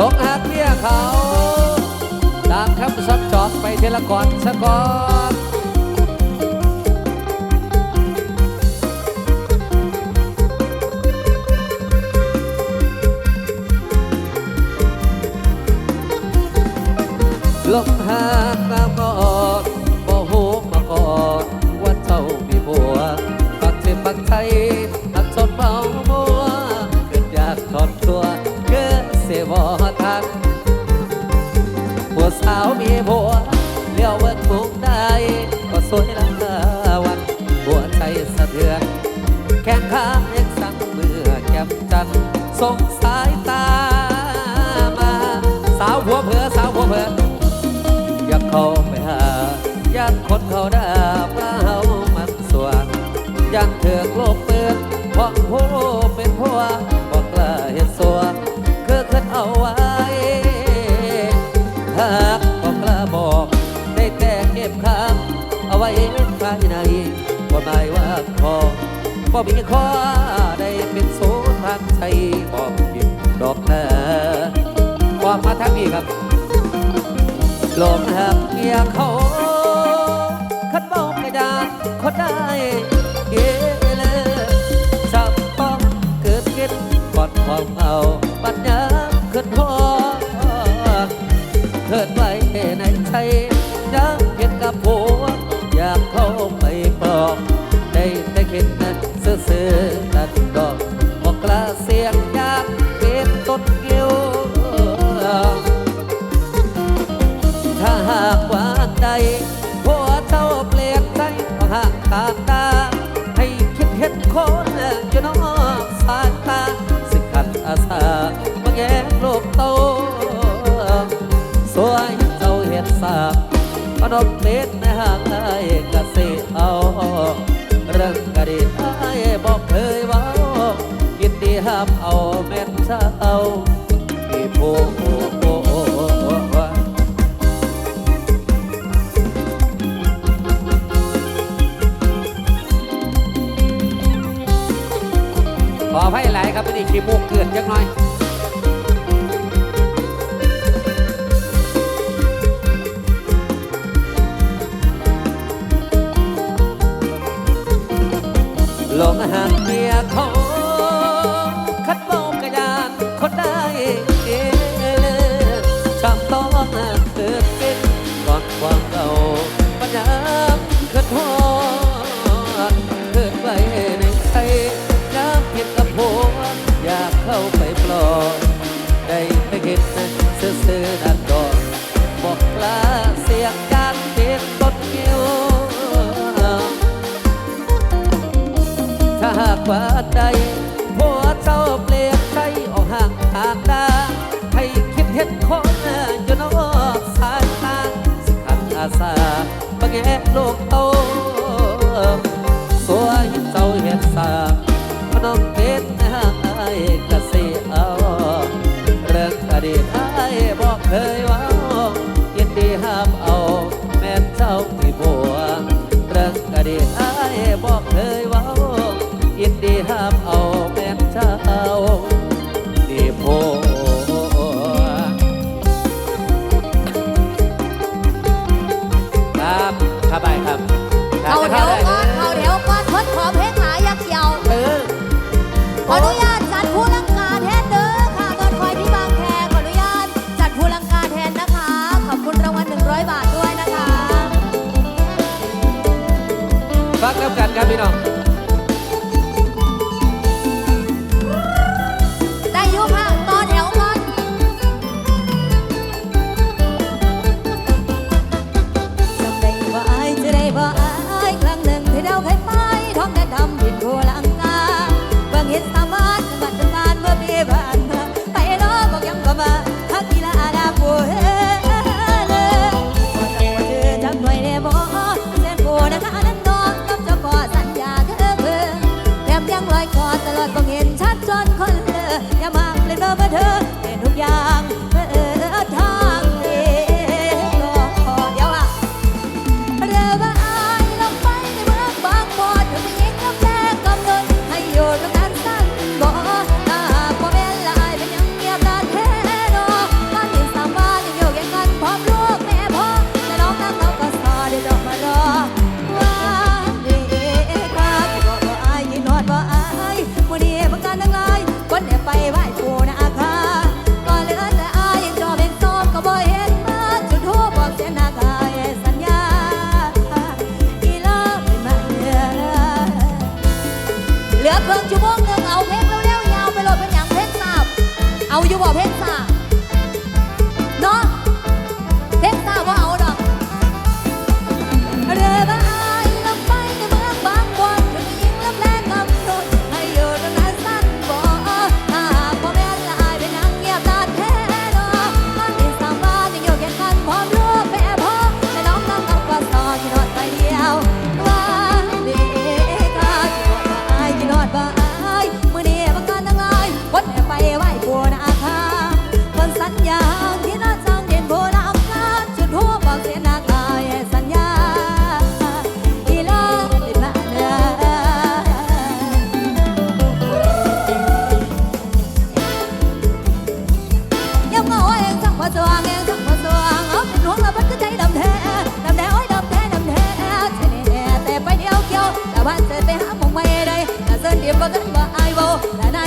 ลงหักเมียเขา ตามคำสับจอดไปเทละก่อนสะก่อนลมหากน้ำ ส่งสายตามา สาวหัวเผือสาวหัวเผืออยากเข้าไปหาญาติคนเขาด่าว่าเฮามันสวนยันเถือกโลกเปื้อนเพราะผู้เป็นผัวบอกกล้าเห็นสัวคือขึ้นเอาไว้หากบอกกล้าบอกได้แต่เก็บคำเอาไว้ภายในว่าหมายว่าพอบ่มีข้อใดเป็นโสทางใจ มทับหลงหักเมียเขา หักตากตา ให้คิดเห็นคนอยู่นอกสายตาสิขัดอาสามาแยกโลกโต สวยเจ้าเห็ดสากพนมเม็ดในหางไอ้กะสิเอาเรื่องกะดีไอ้บอกเคยว่ายินดีห้ามเอาแม่นเช้ามีผู้ี่ขี้มูกเกินจักหน่อย ใดผัวเจ้าเปลี่ยนใจออกห่างทางดาให้คิดเห็นคนอยู่นอกสายตาสิขัดอาสาบางแงโลกโตสวยเจ้าเห็นสาพน้องเป็นห่างไอ้กะสิเอาเรื่องอดีตไอ้บอกเคยว่ายินดีห้ามเอา แม่เจ้าที่บัวเรื่องอดีตไอ้บอกเคยว่าามเอาแม่เจ้าที่บัวครับข้าไปครับเข้าแถวได้ก่อนเข้าแถว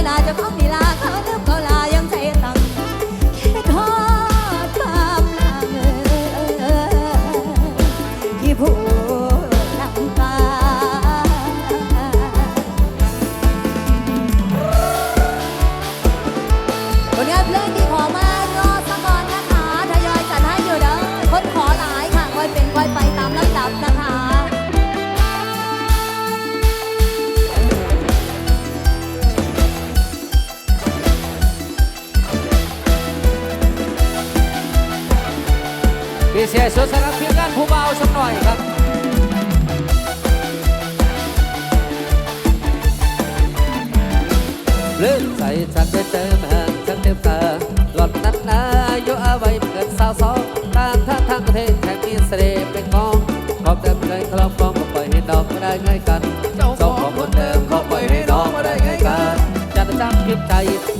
是就靠你啦 ใจ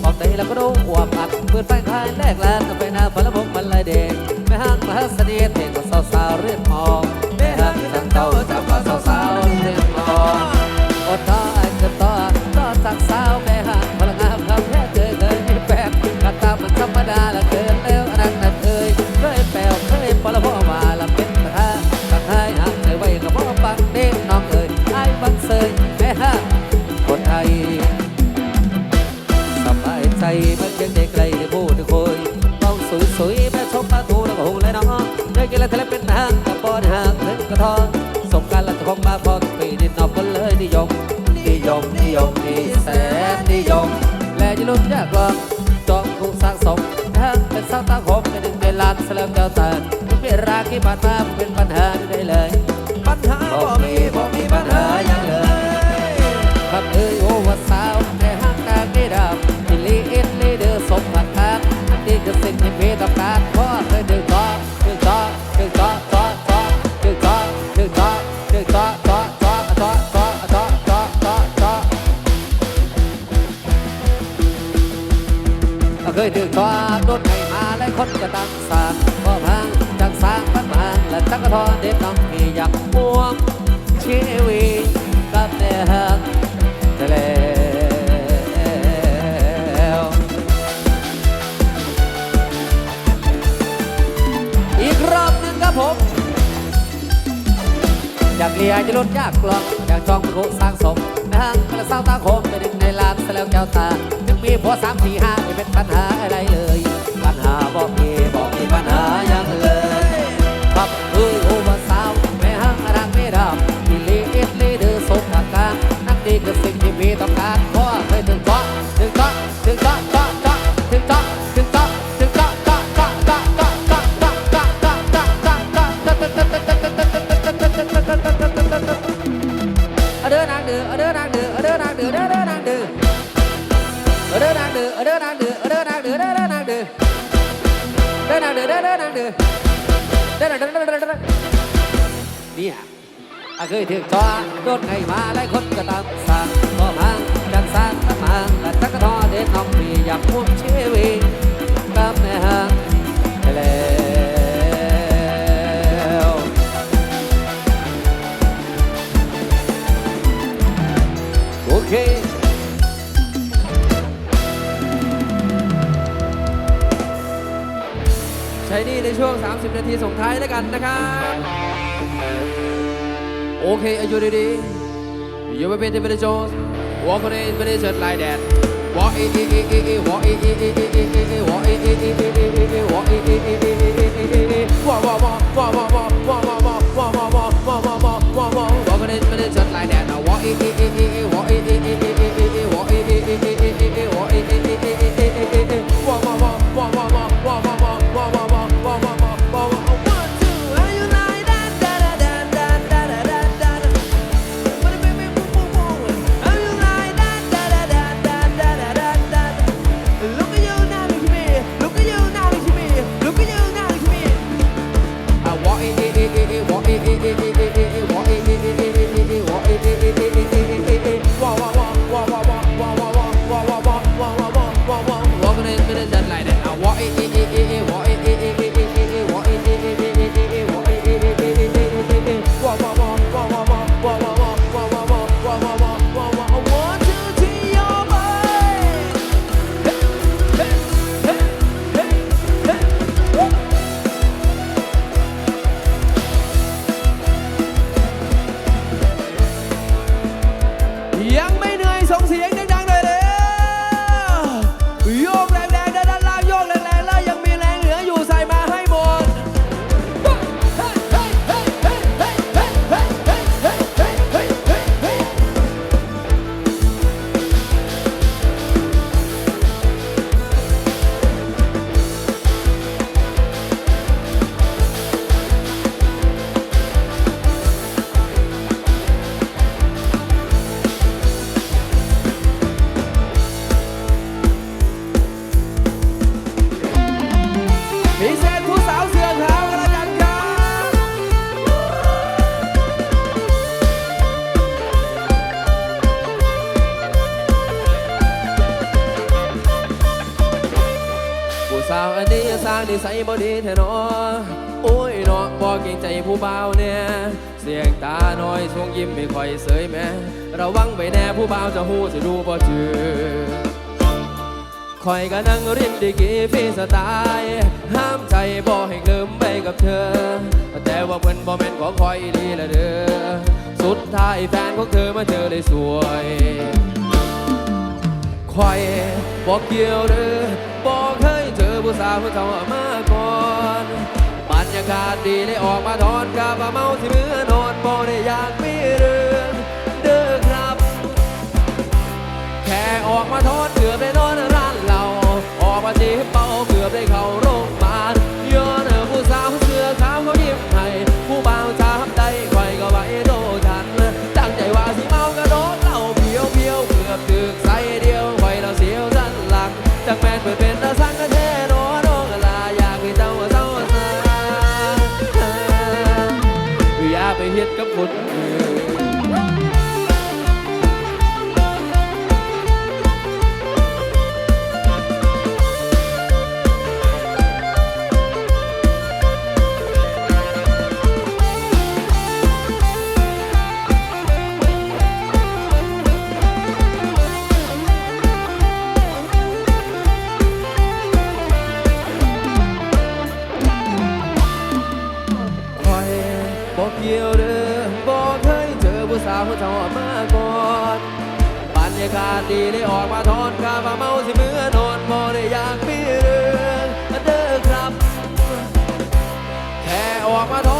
ออกแต่ละก็รู้ว่าปักเปิดไฟคลายแรกแลก็ไปหน้าฝนแล้วพงมันลายแดง นุยากลอกจองกุสร้างสมทั้งเป็นสาวตั้งหมในดึงในลานเสลิมเดาตานเป็นราคีมาตามเป็นปัญหาได้เลย ปัญหาบ่มีบ่มีปัญหาอย่างเลยคำอื่น อยากเลียจะลดยากกลองอยากจองผู้สร้างสมนะฮะกระเซ้าตาโคมไปดึงในลามสแล้วแก้วตาถึงมีพอสามสี่ห้าไม่เป็นปัญหาอะไรเลย ปัญหาบอกเอบอกมีปัญหาอย่างเลยขับเฮ้ยโอมาสาวแม่ห้างรักไม่ดำที่ลีเอ็ดลีเดือดสมกับการนักดีกับสิ่งที่มีต้องการ อนางเด้อเด้อนางเด้อเด้อนางเด้อเด้อนางเด้อเด้อนางเด้อเด้อนางเด้อเด้อนางเด้อเด้อเด้อเนี่ยเคยถึงจอโดนให้มาหลายคนก็ตามสั่งก็มาจังสั่งมาแต่จักรทอเด็กน้องพี่อยากพูดงชีวิตกับแม่หาง ในช่วง 30 นาทีส่งท้ายแล้วกันนะครับโอเคอายุดีๆอยู่ไม่เป็นที่ไม่ได้โจสวอล์กในไม่ได้เชิดลายแดดวอล์กอีอีอีอีอีวอล์กอีอีอีอีอีอีวอล์กอีอีอีอีอีอีอีวอล์กอีอีอีอีอีอีอีอีอีวอล์กวอล์กวอล์กวอล์กวอล์กวอล์กวอล์กวอล์กวอล์กวอล์กวอล์กวอล์กวอล์กวอล์กวอล์กวอล์กวอล์กวอล์กในไม่ได้เชิดลายแดดวอล์กอีอีอีอีอีวอล์กอีอีอีอีอีอีอีวอล์กอีอีอีอีอีอีอีวอล์กอีอีอีอีอีอีอีวอล์กวอล์กวอล์ก สัยบ่ดีแท้เนอโอ้ยเนาะบ่เก่งใจผู้บ่าวเนี่ยเสียงตาน้อยช่วงยิ้มไม่ค่อยเสยแม่ระวังไว้แน่ผู้บ่าวจะหู้จะดูบ่จือคอยก็นั่งรินดีกีฟรีสไตล์ห้ามใจบ่ให้เกิมไปกับเธอ แต่ว่าเพิ่อนบ่แม่นของคอยอีละเด้อสุดท้ายแฟนของเธอมาเจอเลยสวยคอยบอกเกี่ยวเด้อบอกเคยเจอ ผู้สาวผู้เจ้ามาก่อนบรรยากาศดีเลยออกมาทอนกาบเมาที่มือนอนบ่ได้อยากมีเรื่องเด้อครับ แค่ออกมาทอนเกือบได้นอนร้านเราออกมาจีบเป่าเกือบได้เข้าโรง foot. ออกมาทอน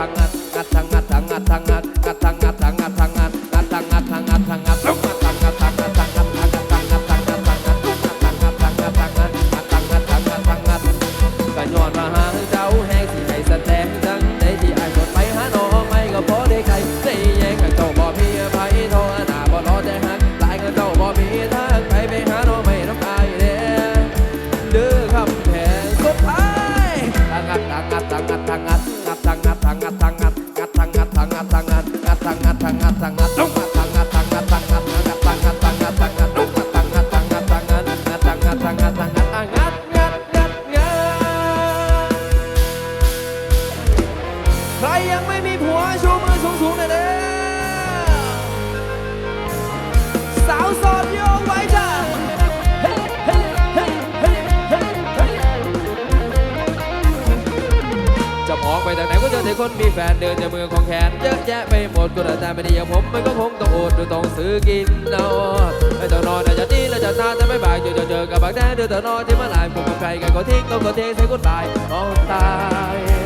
tangat, tangat, tangat, tangat, tangat, องไปทางไหนก็เจอแต่คนมีแฟนเดินจากมือของแขนเยอะแยะไปหมดก็แต่ไม่ดีอย่างผมมันก็คงต้องอดดูต้องซื้อกินเนาะไม่ต้องนอนแต่จะดีแล้วจะนานจะไม่บ่ายอยู่จะเจอกับบางแท้เดือดนอนที่มาลายผมกับใครกันก็ทิ้งก็ก็ทิ้งใส่คนตายนอนตาย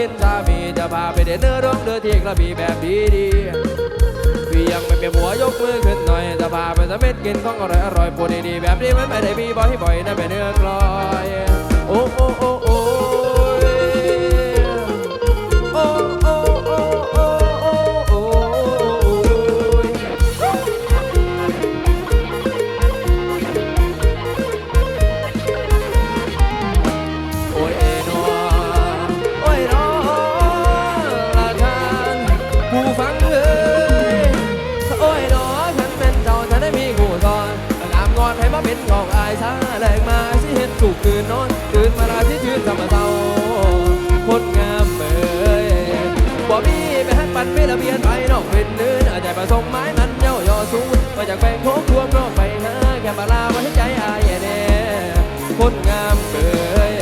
ห็นสามีจะพาไปเดินเนื้อร้องเดือที่กระบี่แบบดีดีๆพี่ยังไม่เป็นหัวยกมือขึ้นหน่อยจะพาไปสะเม็ดกินของอร่อยอร่อยปูดดีๆแบบนี้มันไม่ได้มีบ่อยบ่อยๆนะเป็นเนื้อกลอยโอ้ มาเป็นของอายซาแรงมาสิเห็นถูกคืนนอนตื่นมาลาที่ชื่นธรรมเศร้าคนงามเบยบ่มีไปหันปันไม่ระเบียนไปนอกเป็นเนื้อใจประสงค์ไม้มันเย้ายอสูงมาจากแบ่งโค้งรวมนอกไปหาแค่ปลาไว้ให้ใจอายแน่คนงามเบย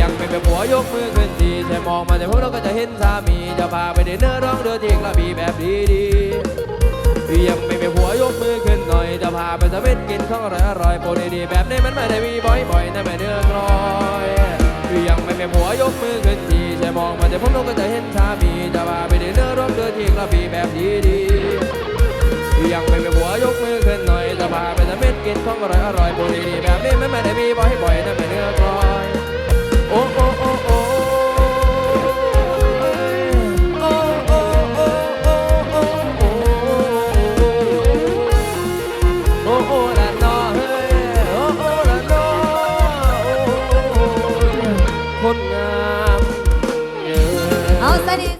ยังไม่เป็นผัวยกมือขึ้นดีแต่มองมาแต่พวกเราก็จะเห็นสามีจะพาไปเดินเนื้อร้องเดือที่กระบีแบบดีๆ ยังไม่มีผัวยกมือขึ้นหน่อย จะพาไปสะเม็ดกินของอร่อยอร่อยโปรดีๆแบบนี้มันไม่ได้มีบ่อยๆนะแม่เนื้อกลอยยังไม่มีผัวยกมือขึ้นทีใช่มองมาแต่ผมก็จะเห็นสามีจะพาไปเดินเนื้อร่มเดินที่กระบี่แบบดีๆยังไม่มีผัวยกมือขึ้นหน่อยจะพาไปสะเม็ดกินของอร่อยอร่อยโปรดีๆแบบนี้มันไม่ได้มีบ่อยๆนะแม่เนื้อกลอ